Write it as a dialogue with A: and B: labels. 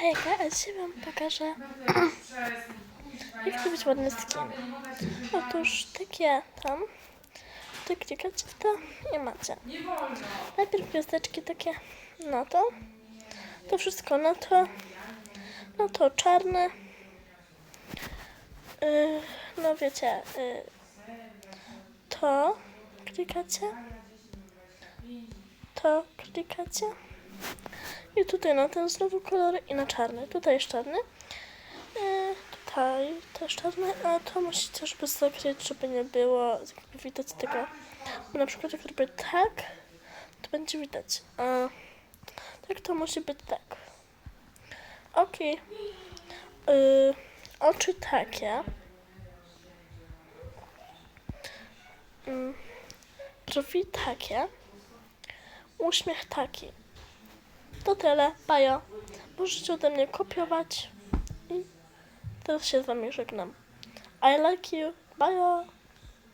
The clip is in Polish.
A: Hejka, a dzisiaj wam pokażę, jak zrobić ładny skin. Otóż takie tam, to klikacie w to i macie. Najpierw gwiazdeczki takie na to, to wszystko na to, no to czarne, yy, no wiecie, yy, to klikacie, to klikacie. I tutaj na ten znowu kolor i na czarny. Tutaj jest czarny. E, tutaj też czarny, a to musicie żeby zakryć, żeby nie było jakby widać tego. Bo na przykład jak robię tak, to będzie widać. A tak to musi być tak. Ok. Oczy takie. Mm, brwi takie. Uśmiech taki. To tyle, bajo. Możecie ode mnie kopiować. I teraz się z wami żegnam. I like you. Bajo.